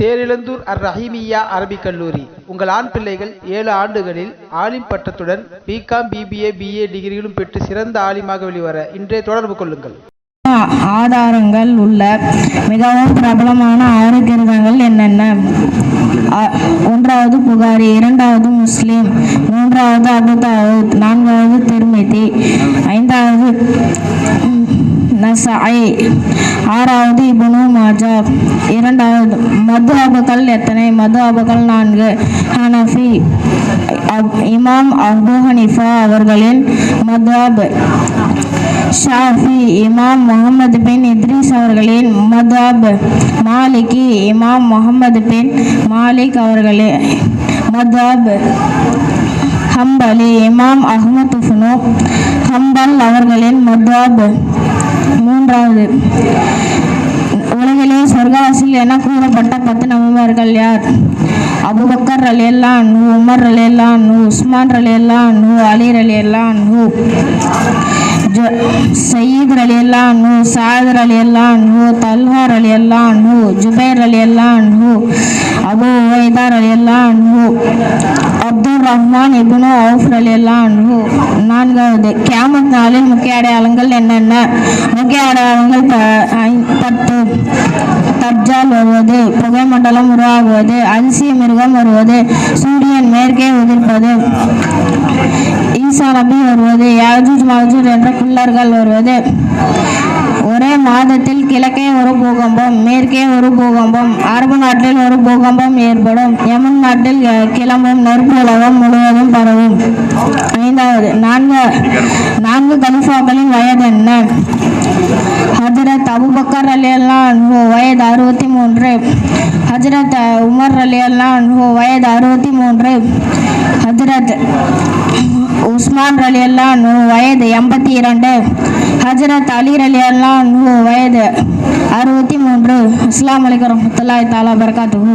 தேரிழந்தூர் அர் ரஹீமியா அரபிக் கல்லூரி. உங்கள் ஆண் பிள்ளைகள் ஏழு ஆண்டுகளில் ஆலிம் பட்டத்துடன் பிகாம் பிபிஏ பிஏ டிகிரிகளும் பெற்று சிறந்த ஆலிமாக வெளிவர இன்றே தொடர்பு கொள்ளுங்கள். ஆதாரங்கள் உள்ள மிகவும் பிரபலமான ஆறு என்னென்ன? ஒன்றாவது புகாரி இரண்டாவது முஸ்லீம் மூன்றாவது அபுதாவுத் நான்காவது திருமிதி ஐந்தாவது நசாய் ஆறாவது இப்னு மாஜா இரண்டாவது மது அபுகள் எத்தனை? மது அபுகள் நான்கு. ஹனஃபி. இமாம் அபு ஹனிஃபா அவர்களின் மதுஅப் ஷாஃபி இமாம் முகமது பின் இத்ரீஸ் அவர்களின் மதாப் மாலிகி இமாம் முகமது பின் மாலிக் அவர்களே மதாப் ஹம்பலி இமாம் அஹமத் ஹம்பல் அவர்களின் மதாப் மூன்றாவது. உலகிலே சொர்க்கவாசிகள் என கூறப்பட்ட பத்து நபர்கள் யார்? அபுபக்கர் ரலியல்லான் உமர் ரலியல்லான் உஸ்மான் ரலியல்லான் அலி ரலியல்லான் சயீத் ரலியல்லான் அன்ஹு சாயத் ரலியல்லான் அன்ஹு தல்ஹா ரலியல்லான் அன்ஹு ஜுபைர் ரலியல்லான் நூ அபு உவைதா ரலியல்லான் அன்பு அப்துல் ரஹ்மான் இபுனு அவுஃப் ரலியல்லா அன்பு நான்காவது கேமத் நாளில் முக்கிய அடையாளங்கள் என்னென்ன? முக்கிய அடையாளங்கள் பத்து தர்ஜால் வருவது புகைமண்டலம் உருவாகுவது அதிசய மிருகம் வருவது சூரியன் மேற்கே உதிர்ப்பது ஈசா நபி வருவது யாஜூஜ் மாஜூஜ் என்ற குள்ளர்கள் வருவது ஒரே மாதத்தில் கிழக்கே ஒரு பூகம்பம் மேற்கே ஒரு பூகம்பம் அரபு நாட்டில் ஒரு பூகம்பம் ஏற்படும். யமன் நாட்டில் கிளம்பும் நெருப்பு உலகம் முழுவதும் பரவும். ஐந்தாவது நான்கு நான்கு கலிஃபாக்களின் வயது என்ன? ஹஜரத் அபுபக்கர் அலி அன்ஹு வயது அறுபத்தி மூன்று ஹஜரத் உமர் அலி அன்ஹு வயது அறுபத்தி மூன்று ஹஜரத் உஸ்மான் அலி அன்ஹு வயது எண்பத்தி இரண்டு. ஹஜரத் அலி அலி அல்லா வயது அறுபத்தி மூன்று. அஸ்லாம் வலைக்கம் வரஹ்மத்துல்லாஹி தாலா வபரகாத்துஹு